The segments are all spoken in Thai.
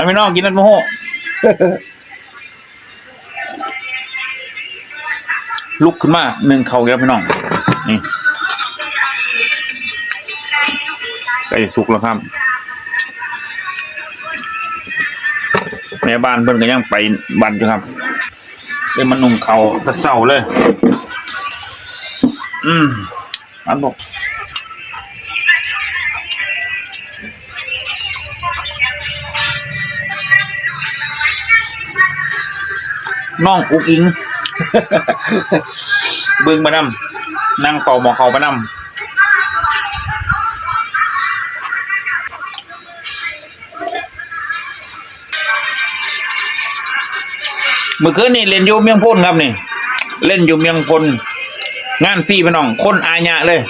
อันพี่น้องกินนั่นโมโหลุกขึ้นมาหนึ่งเข่าแล้วพี่น้องนี่ใกล้สุกแล้วครับแม่บ้านเพิ่นก็ยังไปบันอยู่ครับเลยมันนุ่งเขาตะเศร้าเลย อืมอันบอก น้องอุกอิง เบิ่งมานำนั่งเป่าหมอเขามานำเมื่อคืนนี่เล่นอยู่เมียงพ้นครับนี่เล่นอยู่เมียงพลงานฟรีพี่น้อง คนอาญะเลย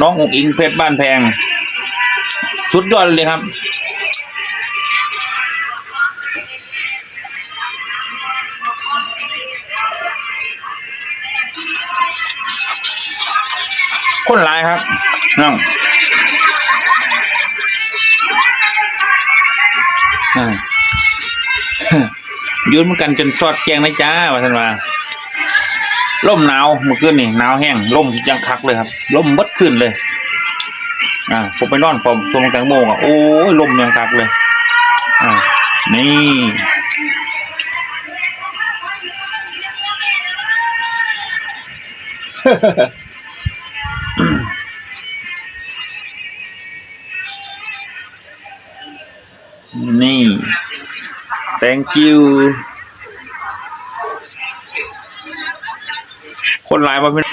น้ององอิงเพชรบ้านแพง สุดยอดเลยครับ คนหลายครับน้องอ่ายืนเหมือนกันจนสอดแจงนะจ้าว่าท่านว่าล่มหนาวเมื่อคืนนี่หนาวแห้งล่มยังคักเลยครับล่มมดขึ้นเลย อ่าผมไปนอนผมตรงแตงโมงอะโอ้ยลมยังคักเลย อ่านี่นี่ thank you คนหลายมาเป็น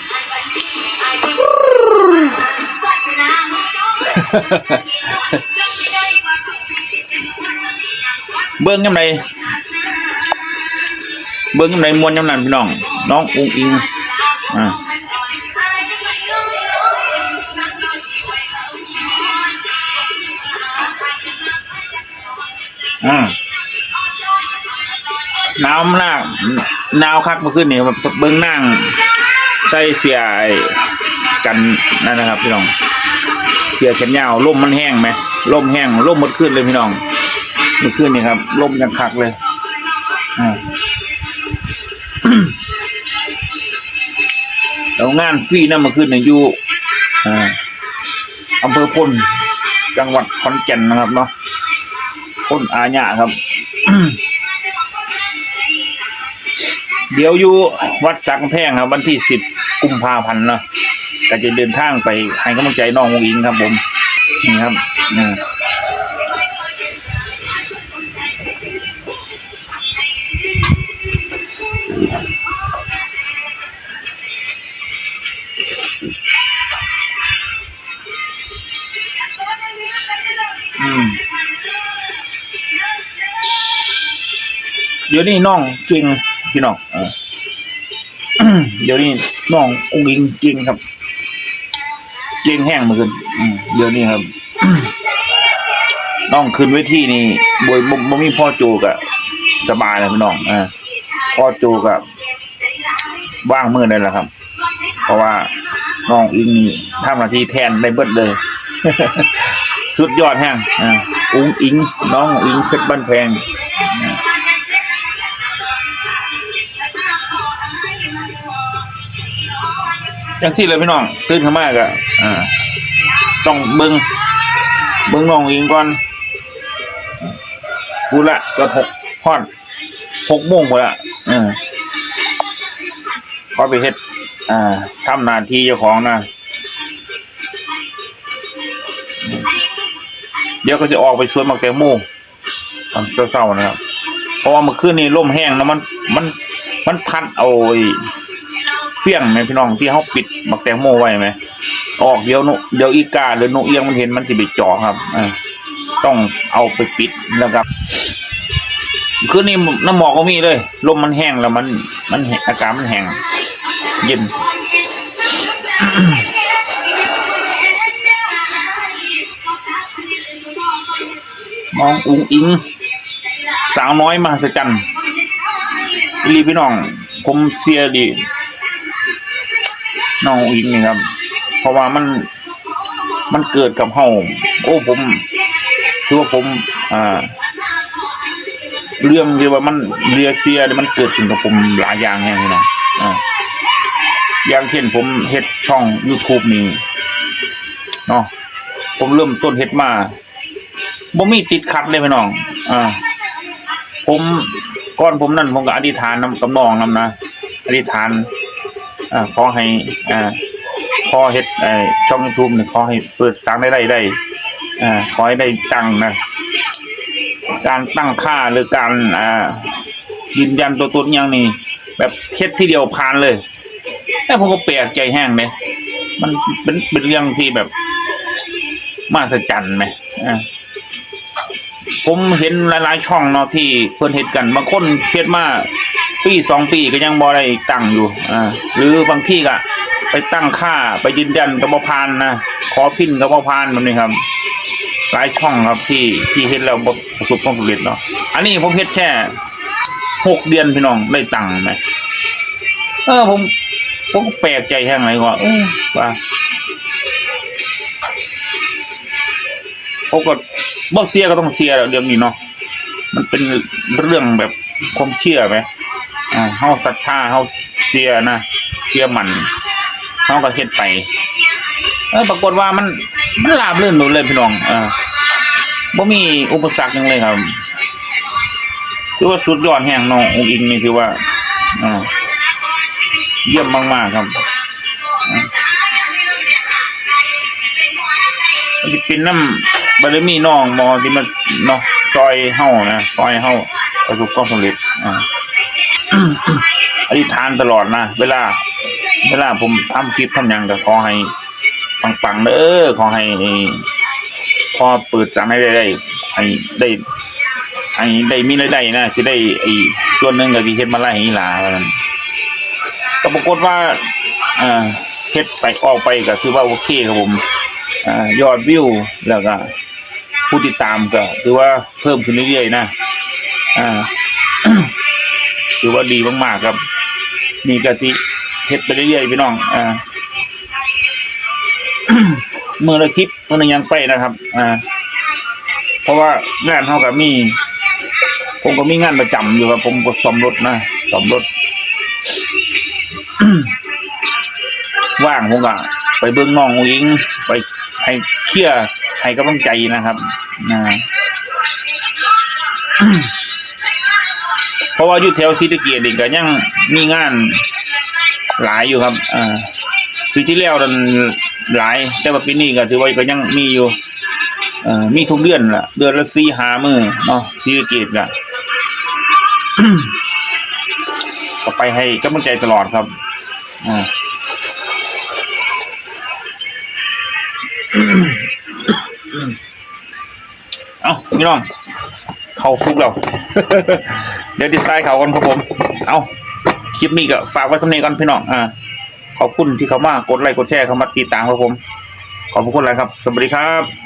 เบิ้งยังไงเบิ้งยังไงมวนยังนั้นพี่น้อง น้องอุ้งอิงอ่าอืม หนาวมากหนาวคักมื่อคืนนี่เบิ้งนั่งใส่เสียกันนั่นนะครับ พี่น้อง เสียแขนยาวลมมันแห้งไหมลมแห้งลมหมดขึ้นเลยพี่น้องเมื่อคืนนี่ครับลมยังคักเลยอ่าแล้วงานฟรีนั่นมื่อคืนเนี่ยอยู่อ่าอำเภอพลจังหวัดขอนแก่นนะครับเนาะคนอาญาครับ เดี๋ยวอยู่วัดสักแพงครับ วันที่สิบกุมภาพันธ์เนาะก็จะเดินทางไปให้กำลังใจน้องวงอิงครับผมนี่ครับนะอืมเดี๋ยวนี้น้องจริง พี่น้องเออเดี๋ยวนี้น้ององค์อิงจริงครับจริงแห้งเหมือนกันเดี๋ยวนี้ครับน้องขึ้นเวทีนี่บวยบ่บ่มีพ่อโจกะสบายเลยพี่น้องอ่าพ่อโจกะว่างมือเลยแหละครับ เพราะว่าน้องอิงนี่ทำหน้าที่แทนได้เบิดเลย สุดยอดแห้งอ่าอุ้งอิง น้องอิงเพชรบ้านแพง จังสี่เลยพี่น้องตื่นขึ้นมาก็อ่าต้องเบิ้งเบิ้งน้องอิงก่อนพูละก็หกฮอดหกโมงหมดละเออก็ไปเฮ็ดอ่าทำหน้าที่เจ้าของนะเดี๋ยวก็จะออกไปสวนมักแตงโมตอนเช้าๆนะครับ เพราะว่าเมื่อคืนนี้ลมแห้งแล้วมันมันมันพัดเอาไอ้เฟี้ยงไหมพี่น้องที่เขาปิดมักแตงโมไว้ไหมออกเดี๋ยวนุเดี๋ยวอีกาหรือนกเอียงมันเห็นมันจะไปจ่อครับอต้องเอาไปปิดนะครับคืนนี้น้ำหมอกก็มีเลยลมมันแห้งแล้วมันมันอากาศมันแห้งเย็นมองอุ้งอิง สาวน้อยมหัศจรรย์อีหลีพี่น้อง ผมเสียดี น้องอิงนี่ครับ เพราะว่ามันมันเกิดกับเฮาโอ้ผมคือว่าผม อ่า เรื่องที่ว่ามันเรียเซียมันเกิดขึ้นกับผมหลายอย่างแห่งน้องอ่าอย่างเช่นผมเฮ็ดช่อง YouTube นี่เนาะผมเริ่มต้นเฮ็ดมาบ่มีติดขัดเลยพี่น้อง อ่า ผมก่อนผมนั่นผมก็อธิษฐานนำกับน้องนำนะอธิษฐาน อ่าขอให้อ่าขอเฮ็ดไอ้ช่อง YouTube นี่ขอให้เปิดสร้างได้ได้ได้อ่าขอให้ได้ตังค์นะการตั้งค่าหรือการอ่ายืนยันตัวตนอย่างนี้แบบเท็ดที่เดียวผ่านเลยแต่ผมก็แปลกใจแห้งเลยมันเป็นเป็นเรื่องที่แบบมหัศจรรย์ไหมอ่าผมเห็นหลายๆช่องเนาะที่เพิ่อนเฮ็ดกันบางคนเฮ็ดมา ปีสองปีก็ยังบ่ได้ตั้งอยู่อ่าหรือบางที่ก็ไปตั้งค่าไปยืนยันกับบ่ผ่านนะขอพินกับบ่ผ่านแบบนี้ครับหลายช่องครับที่ที่เฮ็ดแล้วบ่ประสบความสำเร็จเนาะอันนี้ผมเฮ็ดแค่หกเดือนพี่น้องได้ตังค์ไหมเออผมผมแปลกใจแห้งไรว่าเออว่าเขาก็บ่เสียก็ต้องเสียแล้วเรื่องนี้เนาะมันเป็นเรื่องแบบความเชื่อไหม เฮาศรัทธาเฮาเสียนะเชื่อมันเฮาก็เฮ็ดไป เออปรากฏว่ามันมันราบรื่นหมดเลยพี่น้องอ่าบ่มีอุปสรรคยังเลยครับถือว่าสุดยอดแห่งน้ององอิงนี่ถือว่าอ่าเยี่ยมมากๆครับอ่ามันจะเป็นน้ำบารมีน้องมอที่มันเนาะซอยเฮานะซอยเฮาประสบความสำเร็จอ่า อธิษฐานตลอดนะเวลา เวลาผมทำคลิปทำหยังก็ขอให้ปังๆเด้อขอให้พอเปิดสามให้ได้ได้ให้ได้ให้ได้มีรายได้นะสิได้ไอ้ส่วนหนึ่งก็ที่เฮ็ดมาไล่ให้หลานก็ปรากฏว่าเอ่อเฮ็ดไปออกไปก็คือว่าโอเคครับผมอ่ายอดวิวแล้วก็ผู้ติดตามก็ถือว่าเพิ่มขึ้นเรื่อยๆนะอ่า ถือว่าดีมากๆครับนี่ก็ที่เฮ็ดไปเรื่อยๆพี่น้องอ่ามือละคลิปมือละยังไปนะครับ อ่า เพราะว่างานเท่ากับมี ผมก็มีงานประจำอยู่ครับผมก็ซ่อมรถนะซ่อมรถว่างผมก็ไปเบิ้งน้องอิงไปให้เคลียร์ให้กำลังใจนะครับนะ เพราะว่าอยู่แถวซีตะเกียรติก็ยังมีงานหลายอยู่ครับอ่าปีที่แล้วนั้นหลาย แต่ว่าปีนี้ก็ถือว่าก็ยังมีอยู่เอ่อมีทุกเดือนล่ะเดือนละสี่หามือเนาะซีเกตก็ก็ไปให้กำลังใจตลอดครับอ่าเอาพี่น้อง เข้าคุกแล้ว เดี๋ยวดีไซน์เขากันครับผม เอาคลิปนี้ก็ฝากไว้สำเนียกันพี่น้อง อ่า ขอบคุณที่เขามากดไลค์กดแชร์เขามาติดตามครับผม ขอบคุณหลายครับ สวัสดีครับ